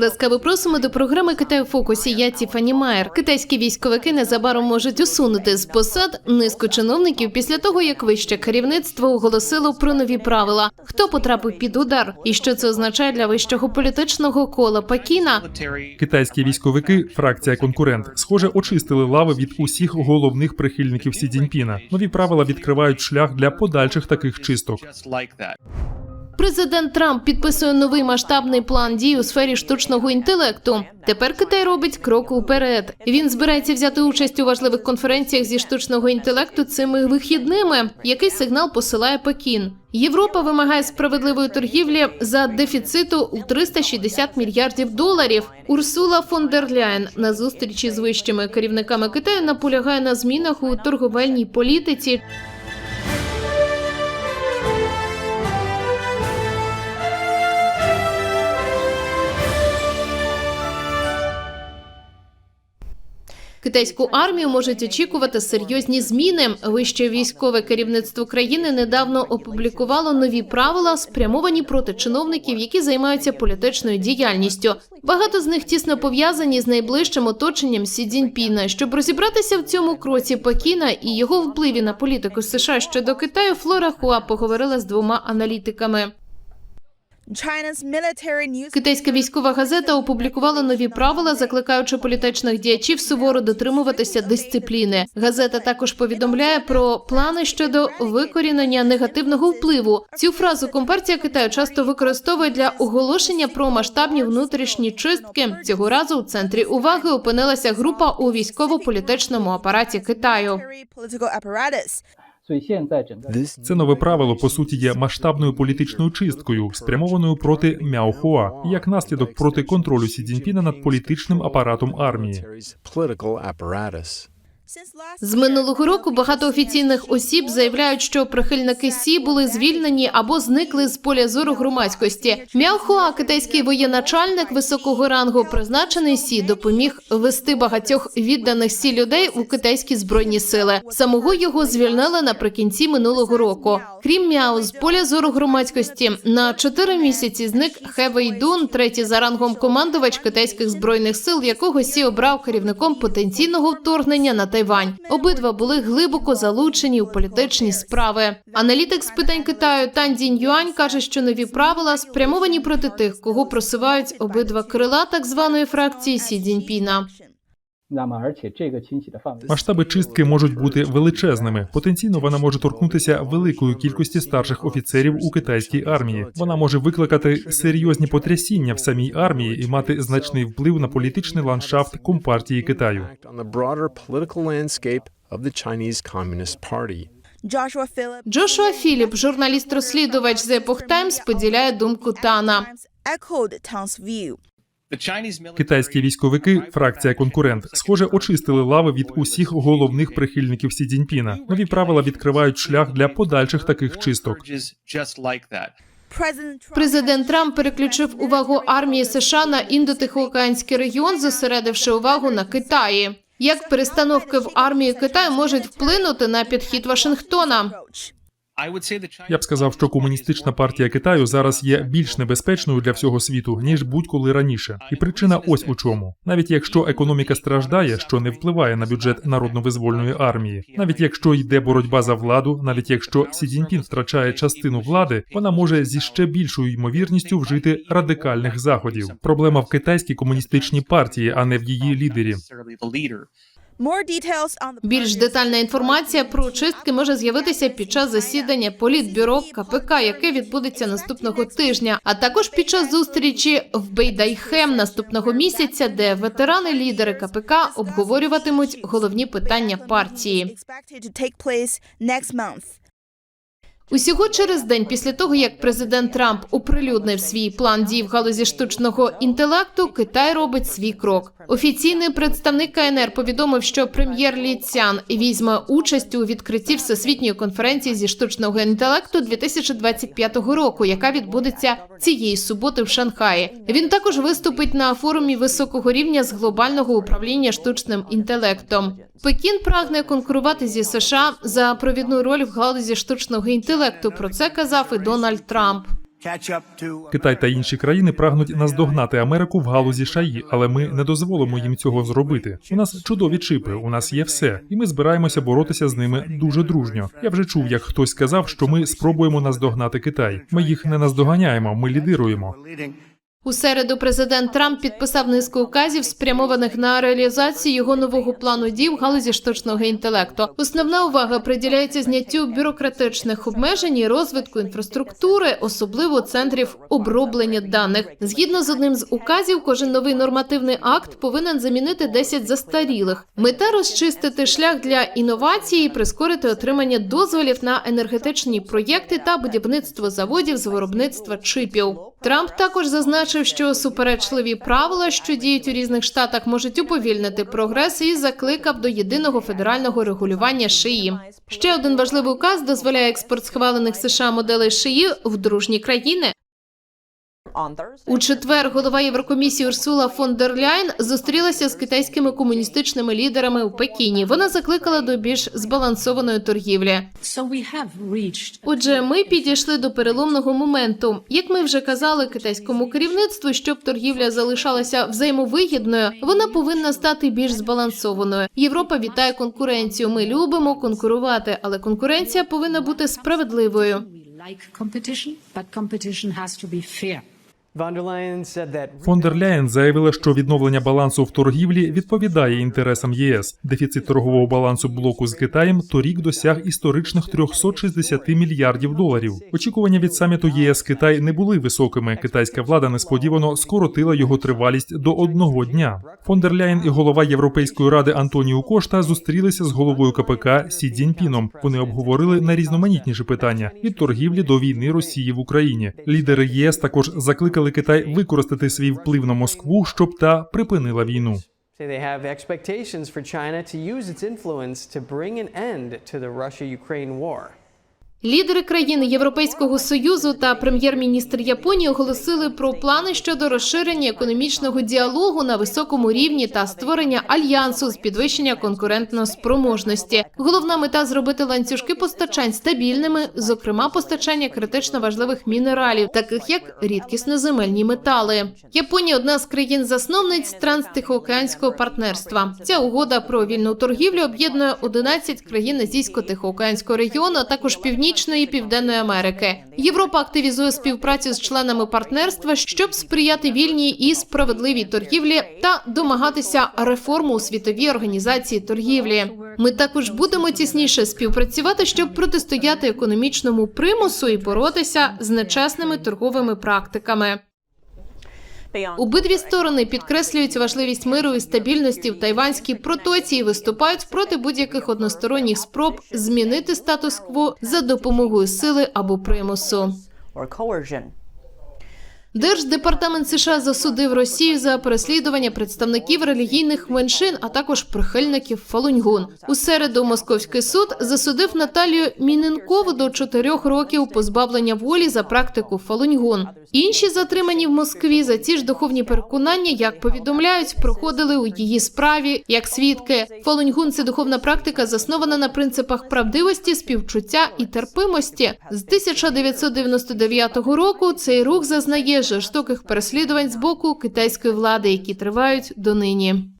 Ласкаво просимо до програми Китай у фокусі. Я Тіфані Майер. Китайські військовики незабаром можуть усунути з посад низку чиновників після того, як вище керівництво оголосило про нові правила. Хто потрапив під удар, і що це означає для вищого політичного кола Пекіна? Китайські військовики, фракція конкурент, схоже, очистили лави від усіх головних прихильників Сі Цзіньпіна. Нові правила відкривають шлях для подальших таких чисток. Президент Трамп підписує новий масштабний план дій у сфері штучного інтелекту. Тепер Китай робить крок уперед. Він збирається взяти участь у важливих конференціях зі штучного інтелекту цими вихідними. Який сигнал посилає Пекін? Європа вимагає справедливої торгівлі за дефіциту у 360 мільярдів доларів. Урсула фон дер Ляєн на зустрічі з вищими керівниками Китаю наполягає на змінах у торговельній політиці. Китайську армію можуть очікувати серйозні зміни. Вище військове керівництво країни недавно опублікувало нові правила, спрямовані проти чиновників, які займаються політичною діяльністю. Багато з них тісно пов'язані з найближчим оточенням Сі Цзіньпіна. Щоб розібратися в цьому кроці Пекіна і його впливі на політику США щодо Китаю, Флора Хуа поговорила з двома аналітиками. Китайська військова газета опублікувала нові правила, закликаючи політичних діячів суворо дотримуватися дисципліни. Газета також повідомляє про плани щодо викорінення негативного впливу. Цю фразу компартія Китаю часто використовує для оголошення про масштабні внутрішні чистки. Цього разу у центрі уваги опинилася група у військово-політичному апараті Китаю. Це нове правило по суті є масштабною політичною чисткою, спрямованою проти Мяохуа, як наслідок проти контролю Сі Цзіньпіна над політичним апаратом армії. З минулого року багато офіційних осіб заявляють, що прихильники Сі були звільнені або зникли з поля зору громадськості. Мяохуа, китайський воєначальник високого рангу, призначений Сі, допоміг вести багатьох відданих Сі людей у китайські збройні сили. Самого його звільнили наприкінці минулого року. Крім Мяо, з поля зору громадськості на чотири місяці зник Хе Вейдун, третій за рангом командувач китайських збройних сил, якого Сі обрав керівником потенційного вторгнення на Тайвань. Обидва були глибоко залучені у політичні справи. Аналітик з питань Китаю Тан Дінь Юань каже, що нові правила спрямовані проти тих, кого просувають обидва крила так званої фракції Сі Цзіньпіна. Масштаби чистки можуть бути величезними. Потенційно вона може торкнутися великої кількості старших офіцерів у китайській армії. Вона може викликати серйозні потрясіння в самій армії і мати значний вплив на політичний ландшафт компартії Китаю. Джошуа Філіп, журналіст-розслідувач The Epoch Times, поділяє думку Тана. Китайські військовики, фракція конкурент, схоже, очистили лави від усіх головних прихильників Сі Цзіньпіна. Нові правила відкривають шлях для подальших таких чисток. Президент Трамп переключив увагу армії США на індотихоокеанський регіон, зосередивши увагу на Китаї. Як перестановки в армії Китаю можуть вплинути на підхід Вашингтона? Я б сказав, що комуністична партія Китаю зараз є більш небезпечною для всього світу ніж будь-коли раніше. І причина ось у чому. Навіть якщо економіка страждає, що не впливає на бюджет народно-визвольної армії, навіть якщо йде боротьба за владу, навіть якщо Сі Цзіньпін втрачає частину влади, вона може зі ще більшою ймовірністю вжити радикальних заходів. Проблема в китайській комуністичній партії, а не в її лідері. Більш детальна інформація про чистки може з'явитися під час засідання політбюро КПК, яке відбудеться наступного тижня, а також під час зустрічі в Бейдайхем наступного місяця, де ветерани-лідери КПК обговорюватимуть головні питання партії. Усього через день після того, як президент Трамп оприлюднив свій план дій в галузі штучного інтелекту, Китай робить свій крок. Офіційний представник КНР повідомив, що прем'єр Лі Цян візьме участь у відкритті всесвітньої конференції зі штучного інтелекту 2025 року, яка відбудеться цієї суботи в Шанхаї. Він також виступить на форумі високого рівня з глобального управління штучним інтелектом. Пекін прагне конкурувати зі США за провідну роль в галузі штучного інтелекту. Про це казав і Дональд Трамп. Китай та інші країни прагнуть наздогнати Америку в галузі шаї, але ми не дозволимо їм цього зробити. У нас чудові чипи, у нас є все, і ми збираємося боротися з ними дуже дружньо. Я вже чув, як хтось сказав, що ми спробуємо наздогнати Китай. Ми їх не наздоганяємо, ми лідируємо. У середу президент Трамп підписав низку указів, спрямованих на реалізацію його нового плану дій в галузі штучного інтелекту. Основна увага приділяється зняттю бюрократичних обмежень і розвитку інфраструктури, особливо центрів оброблення даних. Згідно з одним з указів, кожен новий нормативний акт повинен замінити 10 застарілих. Мета розчистити шлях для інновації, і прискорити отримання дозволів на енергетичні проєкти та будівництво заводів з виробництва чипів. Трамп також зазначив, що суперечливі правила, що діють у різних штатах, можуть уповільнити прогрес і закликав до єдиного федерального регулювання шиї. Ще один важливий указ дозволяє експорт схвалених США моделей шиї в дружні країни. У четвер голова Єврокомісії Урсула фон дер Ляйн зустрілася з китайськими комуністичними лідерами у Пекіні. Вона закликала до більш збалансованої торгівлі. Отже, ми підійшли до переломного моменту. Як ми вже казали китайському керівництву, щоб торгівля залишалася взаємовигідною, вона повинна стати більш збалансованою. Європа вітає конкуренцію. Ми любимо конкурувати, але конкуренція повинна бути справедливою. like competition, but competition has to be fair. Фон дер Ляєн заявила, що відновлення балансу в торгівлі відповідає інтересам ЄС. Дефіцит торгового балансу блоку з Китаєм торік досяг історичних 360 мільярдів доларів. Очікування від саміту ЄС Китай не були високими. Китайська влада несподівано скоротила його тривалість до одного дня. Фон дер Ляєн і голова Європейської ради Антоніу Кошта зустрілися з головою КПК Сі Цзіньпіном. Вони обговорили найрізноманітніші питання від торгівлі до війни Росії в Україні. Лідери єС також закликали Китай використати свій вплив на Москву, щоб та припинила війну. Лідери країн Європейського союзу та прем'єр-міністр Японії оголосили про плани щодо розширення економічного діалогу на високому рівні та створення альянсу з підвищення конкурентно-спроможності. Головна мета зробити ланцюжки постачань стабільними, зокрема постачання критично важливих мінералів, таких як рідкісноземельні метали. Японія одна з країн-засновниць транстихоокеанського партнерства. Ця угода про вільну торгівлю об'єднує 11 країн Азійсько-Тихоокеанського регіону, а також Північної Південної Америки. Європа активізує співпрацю з членами партнерства, щоб сприяти вільній і справедливій торгівлі та домагатися реформу у світовій організації торгівлі. Ми також будемо тісніше співпрацювати, щоб протистояти економічному примусу і боротися з нечесними торговими практиками. Обидві сторони підкреслюють важливість миру і стабільності в тайванській протоці і виступають проти будь-яких односторонніх спроб змінити статус-кво за допомогою сили або примусу. Держдепартамент США засудив Росію за переслідування представників релігійних меншин, а також прихильників Фалуньгун. У середу московський суд засудив Наталію Міненкову до чотирьох років позбавлення волі за практику Фалуньгун. Інші затримані в Москві за ці ж духовні переконання, як повідомляють, проходили у її справі як свідки. Фалуньгун – це духовна практика, заснована на принципах правдивості, співчуття і терпимості. З 1999 року цей рух зазнає жорстоких переслідувань з боку китайської влади, які тривають донині.